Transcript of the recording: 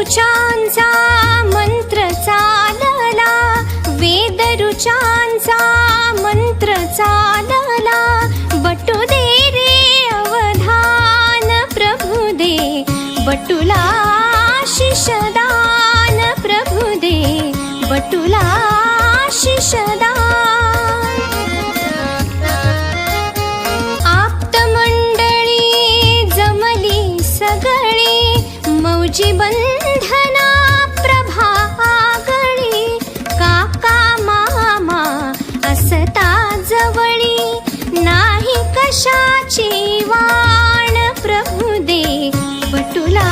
ऋचांचा मंत्र चालला. वेद ऋचांचा मंत्र चालला. बटू दे रे अवधान प्रभू दे. बटुला शिषदा तुझी बंधना प्रभा काका मामा असता जवळी नाही कशाची वाण प्रभुदे पटुला